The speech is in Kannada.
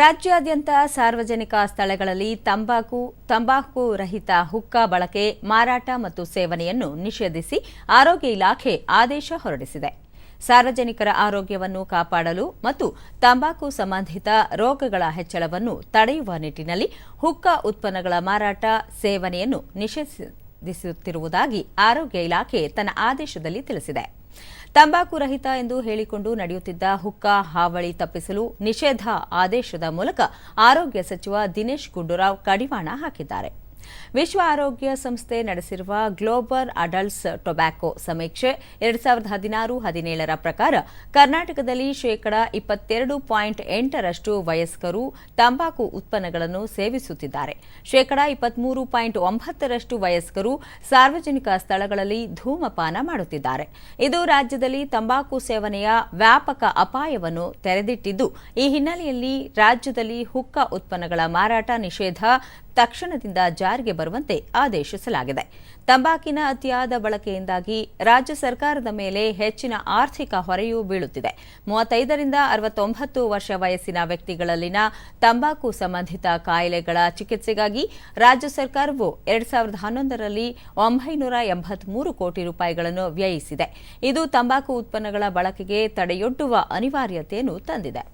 ರಾಜ್ಯಾದ್ಯಂತ ಸಾರ್ವಜನಿಕ ಸ್ಥಳಗಳಲ್ಲಿ ತಂಬಾಕು ತಂಬಾಕು ರಹಿತ ಹುಕ್ಕಾ ಬಳಕೆ, ಮಾರಾಟ ಮತ್ತು ಸೇವನೆಯನ್ನು ನಿಷೇಧಿಸಿ ಆರೋಗ್ಯ ಇಲಾಖೆ ಆದೇಶ ಹೊರಡಿಸಿದೆ. ಸಾರ್ವಜನಿಕರ ಆರೋಗ್ಯವನ್ನು ಕಾಪಾಡಲು ಮತ್ತು ತಂಬಾಕು ಸಂಬಂಧಿತ ರೋಗಗಳ ಹೆಚ್ಚಳವನ್ನು ತಡೆಯುವ ನಿಟ್ಟಿನಲ್ಲಿ ಹುಕ್ಕಾ ಉತ್ಪನ್ನಗಳ ಮಾರಾಟ, ಸೇವನೆಯನ್ನು ನಿಷೇಧಿಸುತ್ತಿರುವುದಾಗಿ ಆರೋಗ್ಯ ಇಲಾಖೆ ತನ್ನ ಆದೇಶದಲ್ಲಿ ತಿಳಿಸಿದೆ. ತಂಬಾಕು ರಹಿತ ಎಂದು ಹೇಳಿಕೊಂಡು ನಡೆಯುತ್ತಿದ್ದ ಹುಕ್ಕಾ ಹಾವಳಿ ತಪ್ಪಿಸಲು ನಿಷೇಧ ಆದೇಶದ ಮೂಲಕ ಆರೋಗ್ಯ ಸಚಿವ ದಿನೇಶ್ ಗುಂಡೂರಾವ್ ಕಡಿವಾಣ ಹಾಕಿದ್ದಾರೆ. ವಿಶ್ವ ಆರೋಗ್ಯ ಸಂಸ್ಥೆ ನಡೆಸಿರುವ ಗ್ಲೋಬಲ್ ಅಡಲ್ಟ್ಸ್ ಟೊಬ್ಯಾಕೊ ಸಮೀಕ್ಷೆ ಎರಡ್ ಸಾವಿರದ ಹದಿನಾರು, ಹದಿನೇಳರ ಪ್ರಕಾರ ಕರ್ನಾಟಕದಲ್ಲಿ ಶೇಕಡ ಇಪ್ಪತ್ತೆರಡು ಪಾಯಿಂಟ್ ಎಂಟರಷ್ಟು ವಯಸ್ಕರು ತಂಬಾಕು ಉತ್ಪನ್ನಗಳನ್ನು ಸೇವಿಸುತ್ತಿದ್ದಾರೆ. ಶೇಕಡ ಇಪ್ಪತ್ಮೂರು ಪಾಯಿಂಟ್ ಒಂಬತ್ತರಷ್ಟು ವಯಸ್ಕರು ಸಾರ್ವಜನಿಕ ಸ್ಥಳಗಳಲ್ಲಿ ಧೂಮಪಾನ ಮಾಡುತ್ತಿದ್ದಾರೆ. ಇದು ರಾಜ್ಯದಲ್ಲಿ ತಂಬಾಕು ಸೇವನೆಯ ವ್ಯಾಪಕ ಅಪಾಯವನ್ನು ತೆರೆದಿಟ್ಟಿದ್ದು, ಈ ಹಿನ್ನೆಲೆಯಲ್ಲಿ ರಾಜ್ಯದಲ್ಲಿ ಹುಕ್ಕ ಉತ್ಪನ್ನಗಳ ಮಾರಾಟ ನಿಷೇಧ ತಕ್ಷಣದಿಂದ ಜಾರಿಗೆ ಬರುವಂತೆ ಆದೇಶಿಸಲಾಗಿದೆ. ತಂಬಾಕಿನ ಅತಿಯಾದ ಬಳಕೆಯಿಂದಾಗಿ ರಾಜ್ಯ ಸರ್ಕಾರದ ಮೇಲೆ ಹೆಚ್ಚಿನ ಆರ್ಥಿಕ ಹೊರೆಯೂ ಬೀಳುತ್ತಿದೆ. ಮೂವತ್ತೈದರಿಂದ ಅರವತ್ತೊಂಬತ್ತು ವರ್ಷ ವಯಸ್ಸಿನ ವ್ಯಕ್ತಿಗಳಲ್ಲಿನ ತಂಬಾಕು ಸಂಬಂಧಿತ ಕಾಯಿಲೆಗಳ ಚಿಕಿತ್ಸೆಗಾಗಿ ರಾಜ್ಯ ಸರ್ಕಾರವು ಎರಡ್ ಸಾವಿರದ ಹನ್ನೊಂದರಲ್ಲಿ ಒಂಬೈನೂರ ಎಂಬತ್ಮೂರು ಕೋಟಿ ರೂಪಾಯಿಗಳನ್ನು ವ್ಯಯಿಸಿದೆ. ಇದು ತಂಬಾಕು ಉತ್ಪನ್ನಗಳ ಬಳಕೆಗೆ ತಡೆಯೊಡ್ಡುವ ಅನಿವಾರ್ಯತೆಯನ್ನು ತಂದಿದೆ.